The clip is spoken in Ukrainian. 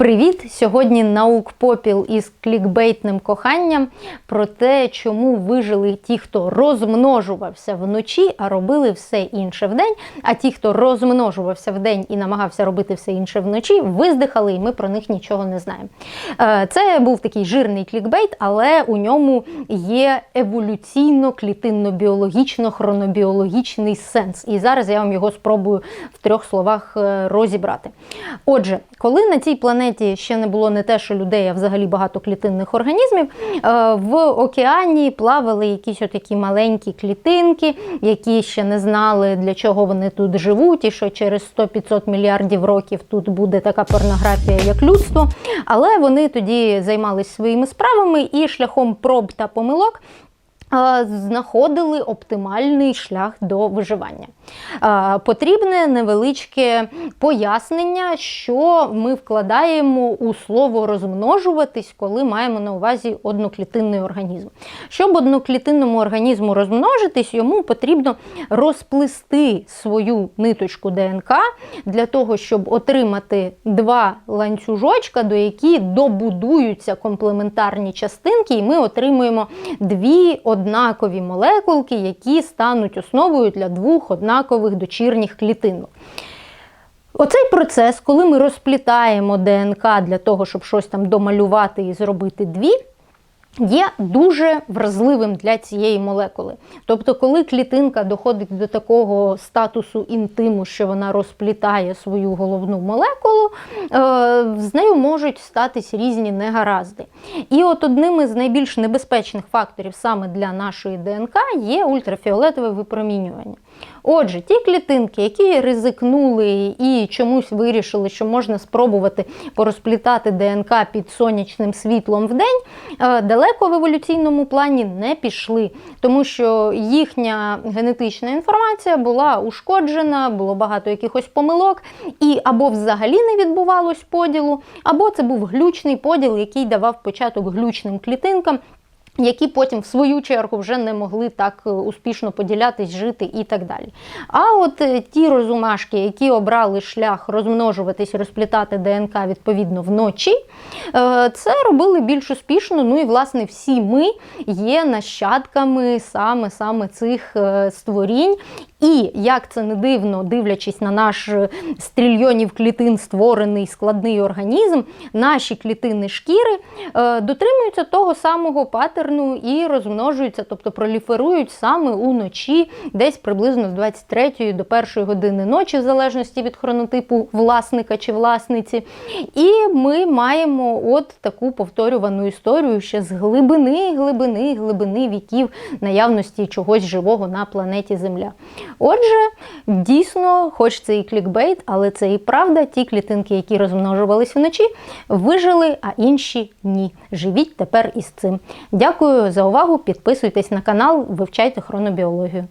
Привіт! Сьогодні наук попіл із клікбейтним коханням про те, чому вижили ті, хто розмножувався вночі, а робили все інше вдень. А ті, хто розмножувався вдень і намагався робити все інше вночі, виздихали, і ми про них нічого не знаємо. Е, Це був такий жирний клікбейт, але у ньому є еволюційно-клітинно-біологічно хронобіологічний сенс. І зараз я вам його спробую в трьох словах е, розібрати. Отже, коли на цій планеті ще не було не те, що людей, а взагалі багато клітинних організмів, е, в океані плавали якісь отакі маленькі клітинки, які ще не знали, для чого вони тут живуть, і що через 100-500 мільярдів років тут буде така порнографія, як людство. Але вони тоді займалися своїми справами і шляхом проб та помилок. Знаходили оптимальний шлях до виживання. Потрібне невеличке пояснення, що ми вкладаємо у слово розмножуватись, коли маємо на увазі одноклітинний організм. Щоб одноклітинному організму розмножитись, йому потрібно розплести свою ниточку ДНК для того, щоб отримати два ланцюжочка, до які добудуються комплементарні частинки, і ми отримуємо дві однакові молекулки, які стануть основою для двох однакових дочірніх клітинок. Оцей процес, коли ми розплітаємо ДНК для того, щоб щось там домалювати і зробити дві, є дуже вразливим для цієї молекули. Тобто, коли клітинка доходить до такого статусу інтиму, що вона розплітає свою головну молекулу, е, з нею можуть статись різні негаразди. І от одним із найбільш небезпечних факторів саме для нашої ДНК є ультрафіолетове випромінювання. Отже, ті клітинки, які ризикнули і чомусь вирішили, що можна спробувати порозплітати ДНК під сонячним світлом в день, е, далеко в еволюційному плані не пішли, тому що їхня генетична інформація була ушкоджена, було багато якихось помилок, і або взагалі не відбувалось поділу, або це був глючний поділ, який давав початок глючним клітинкам. Які потім в свою чергу вже не могли так е, успішно поділятись, жити і так далі. А от е, ті розумашки, які обрали шлях розмножуватись, розплітати ДНК відповідно вночі, е, це робили більш успішно. Ну і власне всі ми є нащадками саме саме цих створінь. І як це не дивно, дивлячись на наш е, з трильйонів клітин створений складний організм, наші клітини шкіри е, дотримуються того самого паттерну і розмножуються, тобто проліферують саме уночі, десь приблизно з 23 до 1 години ночі, в залежності від хронотипу власника чи власниці. І ми маємо от таку повторювану історію ще з глибини, глибини, глибини віків наявності чогось живого на планеті Земля. Отже, дійсно, хоч це і клікбейт, але це і правда. Ті клітинки, які розмножувались вночі, вижили, а інші ні. Живіть тепер із цим. Дякую за увагу. Підписуйтесь на канал, вивчайте хронобіологію.